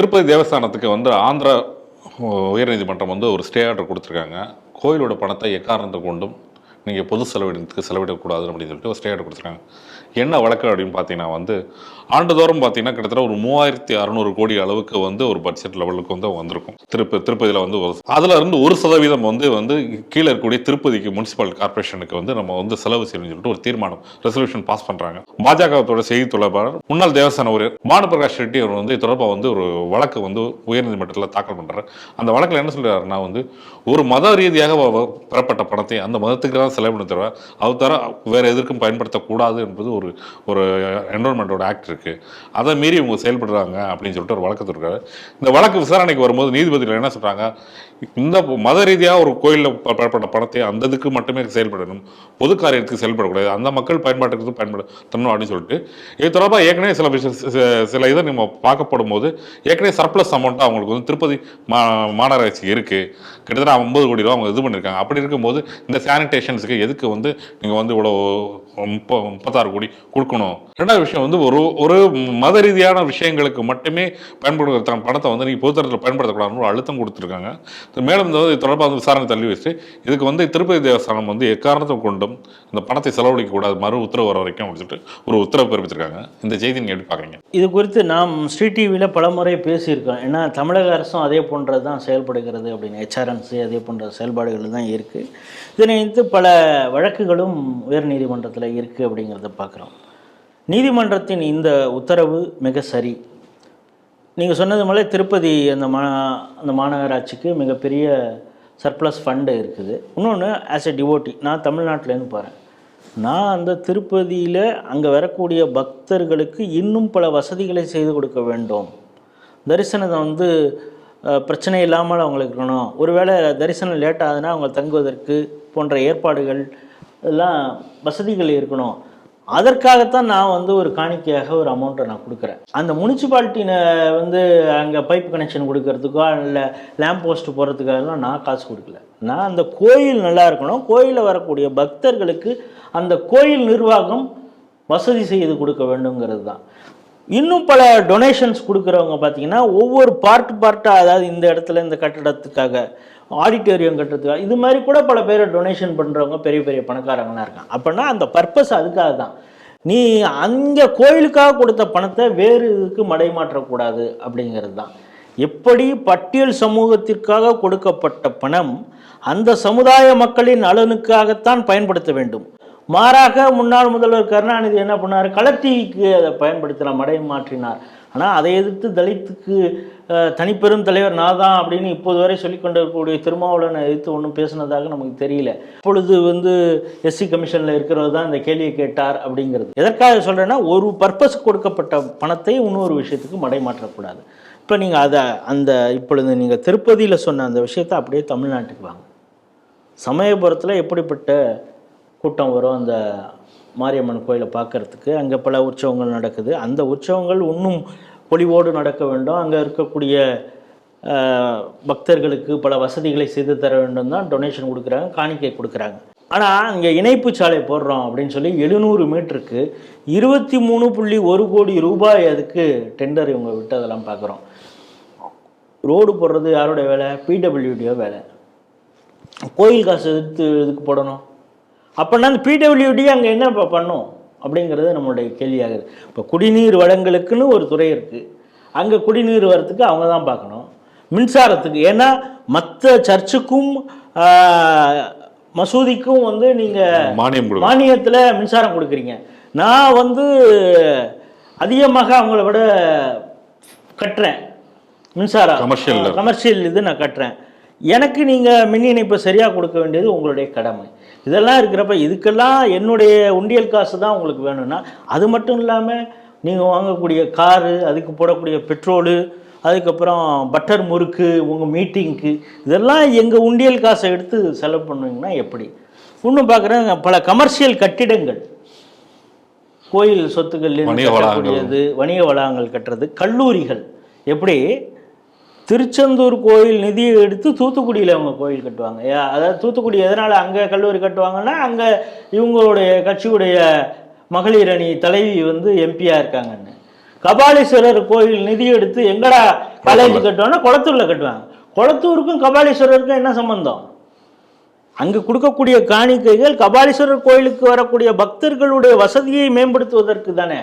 திருப்பதி தேவஸ்தானத்துக்கு வந்து ஆந்திரா உயர்நீதிமன்றம் வந்து ஒரு ஸ்டே ஆர்டர் கொடுத்துருக்காங்க. கோயிலோட பணத்தை எக்காரணத்தை கொண்டும் நீங்கள் பொது செலவிடத்துக்கு செலவிடக்கூடாது அப்படின்னு சொல்லிட்டு ஒரு ஸ்டே ஆர்டர் கொடுத்துருக்காங்க. என்ன வழக்கு அப்படின்னு பார்த்தீங்கன்னா வந்து ஆண்டுதோறும் பார்த்தீங்கன்னா கிட்டத்தட்ட ஒரு மூவாயிரத்தி அறநூறு கோடி அளவுக்கு வந்து ஒரு பட்ஜெட் லெவலுக்கு வந்து வந்திருக்கும். திருப்ப திருப்பதியில் வந்து ஒரு- இருந்து ஒரு சதவீதம் வந்து வந்து கீழே இருக்கக்கூடிய திருப்பதிக்கு முனிசிபல் கார்ப்பரேஷனுக்கு வந்து நம்ம வந்து செலவு செய்யணும்னு சொல்லிட்டு ஒரு தீர்மானம் ரெசல்யூஷன் பாஸ் பண்ணுறாங்க பாஜகத்தோட செய்தி தொடர்பாளர் முன்னாள் தேவசான ஊழியர் பானுபிரகாஷ் ரெட்டி அவர் வந்து தொடர்பாக வந்து ஒரு வழக்கு வந்து உயர்நீதிமன்றத்தில் தாக்கல் பண்ணுறாரு அந்த வழக்கில் என்ன சொல்கிறாருன்னா வந்து ஒரு மத ரீதியாக பெறப்பட்ட பணத்தை அந்த மதத்துக்கு தான் செலவிட தவிர அது தவிர வேறு எதற்கும் பயன்படுத்தக்கூடாது என்பது ஒரு ஒரு என்வரன்மெண்டோட ஆக்ட் இருக்குது அதை மீறி இவங்க செயல்படுறாங்க அப்படின்னு சொல்லிட்டு ஒரு வழக்கத்து இருக்காரு இந்த வழக்கு விசாரணைக்கு வரும்போது நீதிபதிகள் என்ன சொல்கிறாங்க இந்த மத ரீதியாக ஒரு கோயிலில் பெறப்பட்ட பணத்தை அந்த இதுக்கு மட்டுமே செயல்படணும். பொது காரியத்துக்கு செயல்படக்கூடாது. அந்த மக்கள் பயன்பாட்டுக்கு பயன்பட தரணும் அப்படின்னு சொல்லிட்டு இது தொடர்பாக ஏற்கனவே சில விஷயம் சில இதை நம்ம பார்க்கப்படும் போது ஏற்கனவே சர்ப்ளஸ் அமௌண்ட்டாக அவங்களுக்கு வந்து திருப்பதி மா மாநகராட்சி இருக்குது கிட்டத்தட்ட ஐம்பது கோடி ரூபா அவங்க இது பண்ணியிருக்காங்க அப்படி இருக்கும்போது இந்த சானிடேஷன் சானிடேஷன்ஸுக்கு எதுக்கு வந்து நீங்கள் வந்து இவ்வளோ முப்ப முப்பத்தாறு கோடி கொடுக்கணும். ரெண்டாவது விஷயம் வந்து ஒரு ஒரு மத ரீதியான விஷயங்களுக்கு மட்டுமே பயன்படுத்துகிற பணத்தை வந்து நீங்கள் பொதுத்தரத்தில் பயன்படுத்தக்கூடாதுன்னு ஒரு அழுத்தம் கொடுத்துருக்காங்க. மேலும் இந்த இது தொடர்பாக வந்து விசாரணை தள்ளி வச்சு இதுக்கு வந்து திருப்பதி தேவஸ்தானம் வந்து எக்காரணத்தை கொண்டும் இந்த பணத்தை செலவழிக்க கூடாது மறு உத்தரவு வர வரைக்கும் அப்படின்னு சொல்லிட்டு ஒரு உத்தரவு பிறப்பிச்சிருக்காங்க. இந்த செய்தி நீங்கள் எப்படி பார்க்குறீங்க இது குறித்து நாம் ஸ்ரீ டிவியில் பல முறை பேசியிருக்கோம். ஏன்னா தமிழக அரசும் அதே போன்றது தான் செயல்படுகிறது அப்படின்னு ஹெச்ஆர்என்சி அதே போன்ற செயல்பாடுகள் தான் இருக்குது இதனை வைத்து பல வழக்குகளும் உயர்நீதிமன்றத்தில் இருக்குது அப்படிங்கிறத பார்க்குறோம். நீதிமன்றத்தின் இந்த உத்தரவு மிக சரி. நீங்கள் சொன்னது போல திருப்பதி அந்த மா அந்த மாநகராட்சிக்கு மிகப்பெரிய சர்ப்ளஸ் ஃபண்டு இருக்குது. இன்னொன்று ஆஸ் எ டிவோட்டி நான் தமிழ்நாட்டிலேருந்து போகிறேன் நான் அந்த திருப்பதியில் அங்கே வரக்கூடிய பக்தர்களுக்கு இன்னும் பல வசதிகளை செய்து கொடுக்க வேண்டும். தரிசனத்தை வந்து பிரச்சனை இல்லாமல் அவங்களுக்கு இருக்கணும். ஒருவேளை தரிசனம் லேட் ஆகுதுன்னா அவங்க தங்குவதற்கு போன்ற ஏற்பாடுகள் எல்லாம் வசதிகள் இருக்கணும். அதற்காகத்தான் நான் வந்து ஒரு காணிக்கையாக ஒரு அமௌண்ட்டை நான் கொடுக்குறேன். அந்த முனிசிபாலிட்டினை வந்து அங்கே பைப் கனெக்ஷன் கொடுக்கறதுக்கோ இல்லை லேம்ப் போஸ்ட் போகிறதுக்காகலாம் நான் காசு கொடுக்கல. நான் அந்த கோயில் நல்லா இருக்கணும். கோயிலில் வரக்கூடிய பக்தர்களுக்கு அந்த கோயில் நிர்வாகம் வசதி செய்து கொடுக்க வேண்டுங்கிறது தான். இன்னும் பல டொனேஷன்ஸ் கொடுக்குறவங்க பார்த்தீங்கன்னா ஒவ்வொரு பார்ட் பார்ட்டாக அதாவது இந்த இடத்துல இந்த கட்டடத்துக்காக ஆடிட்டோரியம் கட்டுறதுக்காக இது மாதிரி கூட பல பேர் டொனேஷன் பண்ணுறவங்க பெரிய பெரிய பணக்காரங்களாக இருக்காங்க. அப்படின்னா அந்த பர்பஸ் அதுக்காக தான். நீ அங்கே கோயிலுக்காக கொடுத்த பணத்தை வேறு இதுக்கு மடைமாற்றக்கூடாது அப்படிங்கிறது தான். எப்படி பட்டியல் சமூகத்திற்காக கொடுக்கப்பட்ட பணம் அந்த சமுதாய மக்களின் நலனுக்காகத்தான் பயன்படுத்த வேண்டும். மாறாக முன்னாள் முதல்வர் கருணாநிதி என்ன பண்ணார்? கலர்டிவிக்கு அதை பயன்படுத்தினார் மடை மாற்றினார். ஆனால் அதை எதிர்த்து தலித்துக்கு தனிப்பெரும் தலைவர் நான் தான் அப்படின்னு இப்போது வரை சொல்லிக்கொண்டிருக்கக்கூடிய திருமாவளவனை எதிர்த்து ஒன்றும் பேசினதாக நமக்கு தெரியல. இப்பொழுது வந்து எஸ்சி கமிஷனில் இருக்கிறவர் தான் இந்த கேள்வியை கேட்டார் அப்படிங்கிறது. எதற்காக சொல்கிறேன்னா ஒரு பர்பஸ் கொடுக்கப்பட்ட பணத்தை இன்னொரு விஷயத்துக்கு மடைமாற்றக்கூடாது. இப்போ நீங்கள் அதை அந்த இப்பொழுது நீங்கள் திருப்பதியில் சொன்ன அந்த விஷயத்தை அப்படியே தமிழ்நாட்டுக்கு வாங்க. சமயபுரத்தில் எப்படிப்பட்ட கூட்டம் வரும் அந்த மாரியம்மன் கோயிலை பார்க்கறதுக்கு அங்கே பல உற்சவங்கள் நடக்குது. அந்த உற்சவங்கள் இன்னும் பொலிவோடு நடக்க வேண்டும். அங்கே இருக்கக்கூடிய பக்தர்களுக்கு பல வசதிகளை செய்து தர வேண்டும் தான் டொனேஷன் கொடுக்குறாங்க காணிக்கை கொடுக்குறாங்க. ஆனால் அங்கே இணைப்பு சாலை போடுறோம் அப்படின்னு சொல்லி எழுநூறு மீட்டருக்கு இருபத்தி மூணு புள்ளி ஒரு கோடி ரூபாய் அதுக்கு டெண்டர் இவங்க விட்டதெல்லாம் பார்க்குறோம். ரோடு போடுறது யாரோட வேலை? பிடபிள்யூடியோ வேலை. கோயில் காசு எடுத்து இதுக்கு போடணும்? அப்படின்னா அந்த பிடபிள்யூடி அங்கே என்ன இப்போ பண்ணும்? அப்படிங்கிறது நம்மளுடைய கேள்வியாகுது. இப்போ குடிநீர் வளங்களுக்குன்னு ஒரு துறை இருக்குது அங்கே குடிநீர் வரத்துக்கு அவங்க தான் பார்க்கணும். மின்சாரத்துக்கு. ஏன்னா மற்ற சர்ச்சுக்கும் மசூதிக்கும் வந்து நீங்கள் மானியம் மானியத்தில் மின்சாரம் கொடுக்குறீங்க. நான் வந்து அதிகமாக அவங்கள விட கட்டுறேன். மின்சாரம். Commercial ல. கமர்ஷியல் இது நான் கட்டுறேன். எனக்கு நீங்கள் மின் இணைப்பை சரியாக கொடுக்க வேண்டியது உங்களுடைய கடமை. இதெல்லாம் இருக்கிறப்ப இதுக்கெல்லாம் என்னுடைய உண்டியல் காசு தான் உங்களுக்கு வேணும்னா அது மட்டும் இல்லாமல் நீங்கள் வாங்கக்கூடிய காரு அதுக்கு போடக்கூடிய பெட்ரோலு அதுக்கப்புறம் பட்டர் முறுக்கு உங்கள் மீட்டிங்க்கு இதெல்லாம் எங்கள் உண்டியல் காசை எடுத்து செலவு பண்ணுவீங்கன்னா எப்படி? இன்னும் பார்க்குறேன் பல கமர்ஷியல் கட்டிடங்கள். கோயில் சொத்துக்கள் வணிக வளாகங்கள். கட்டக்கூடியது வணிக வளாகங்கள் கட்டுறது கல்லூரிகள். எப்படி? திருச்செந்தூர் கோயில் நிதியை எடுத்து தூத்துக்குடியில் அவங்க கோயில் கட்டுவாங்க. அதாவது தூத்துக்குடி எதனால் அங்கே கல்லூரி கட்டுவாங்கன்னா அங்கே இவங்களுடைய கட்சியுடைய மகளிர் அணி தலைவி வந்து எம்பியாக இருக்காங்கன்னு. கபாலீஸ்வரர் கோயில் நிதி எடுத்து எங்கடா காலேஜ் கட்டுவாங்கன்னா குளத்தூர்ல கட்டுவாங்க. குளத்தூருக்கும் கபாலீஸ்வரருக்கும் என்ன சம்பந்தம்? அங்கு கொடுக்கக்கூடிய காணிக்கைகள் கபாலீஸ்வரர் கோயிலுக்கு வரக்கூடிய பக்தர்களுடைய வசதியை மேம்படுத்துவதற்கு தானே.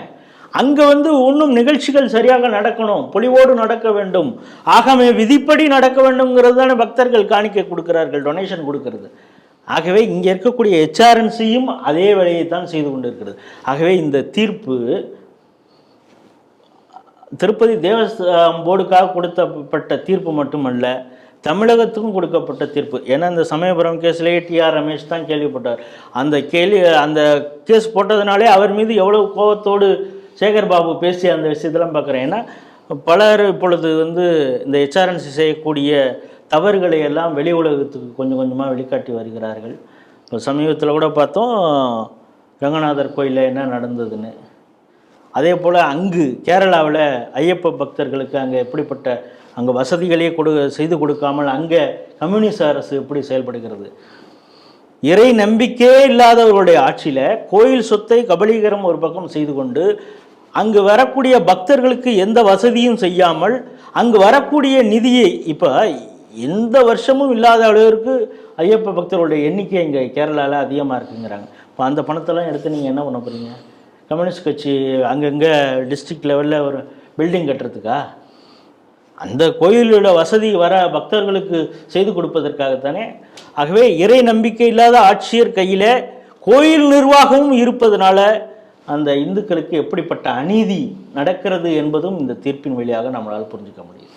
அங்கே வந்து இன்னும் நிகழ்ச்சிகள் சரியாக நடக்கணும். பொலிவோடு நடக்க வேண்டும். ஆகவே விதிப்படி நடக்க வேண்டும்ங்கிறது தானே பக்தர்கள் காணிக்க கொடுக்கிறார்கள் டொனேஷன் கொடுக்கறது. ஆகவே இங்கே இருக்கக்கூடிய ஹெச்ஆர்என்சியும் அதே வேலையை தான் செய்து கொண்டிருக்கிறது. ஆகவே இந்த தீர்ப்பு திருப்பதி தேவஸ்தானம் போர்டுக்காக கொடுத்தப்பட்ட தீர்ப்பு மட்டுமல்ல தமிழகத்துக்கும் கொடுக்கப்பட்ட தீர்ப்பு. ஏன்னா இந்த சமயபுரம் கேஸ்லேயே டிஆர் ரமேஷ் தான் கேள்விப்பட்டார். அந்த கேள்வி அந்த கேஸ் போட்டதுனாலே அவர் மீது எவ்வளவு கோபத்தோடு சேகர் பாபு பேசிய அந்த விஷயத்தெல்லாம் பார்க்குறேன். ஏன்னா பலர் இப்பொழுது வந்து இந்த ஹெச்ஆர்என்சி செய்யக்கூடிய தவறுகளை எல்லாம் வெளி உலகத்துக்கு கொஞ்சம் கொஞ்சமாக வெளிக்காட்டி வருகிறார்கள். இப்போ சமீபத்தில் கூட பார்த்தோம் ரங்கநாதர் கோயிலில் என்ன நடந்ததுன்னு. அதே போல் அங்கு கேரளாவில் ஐயப்ப பக்தர்களுக்கு அங்கே எப்படிப்பட்ட அங்கே வசதிகளே கொடு செய்து கொடுக்காமல் அங்கே கம்யூனிஸ்ட் அரசு எப்படி செயல்படுகிறது? இறை நம்பிக்கையே இல்லாதவர்களுடைய ஆட்சியில் கோயில் சொத்தை கபலீகரம் ஒரு பக்கம் செய்து கொண்டு அங்கு வரக்கூடிய பக்தர்களுக்கு எந்த வசதியும் செய்யாமல் அங்கு வரக்கூடிய நிதியை இப்போ எந்த வருஷமும் இல்லாத அளவிற்கு ஐயப்ப பக்தர்களுடைய எண்ணிக்கை இங்கே கேரளாவில் அதிகமாக இருக்குங்கிறாங்க. இப்போ அந்த பணத்தெல்லாம் எடுத்து நீங்கள் என்ன பண்ண போகிறீங்க கம்யூனிஸ்ட் கட்சி அங்கங்கே டிஸ்ட்ரிக்ட் லெவலில் ஒரு பில்டிங் கட்டுறதுக்கா? அந்த கோயிலோட வசதி வர பக்தர்களுக்கு செய்து கொடுப்பதற்காகத்தானே? ஆகவே இறை நம்பிக்கை இல்லாத ஆட்சியர் கையில் கோயில் நிர்வாகமும் இருப்பதனால அந்த இந்துக்களுக்கு எப்படிப்பட்ட அநீதி நடக்கிறது என்பதும் இந்த தீர்ப்பின் வழியாக நம்மளால் புரிஞ்சுக்க முடியும்.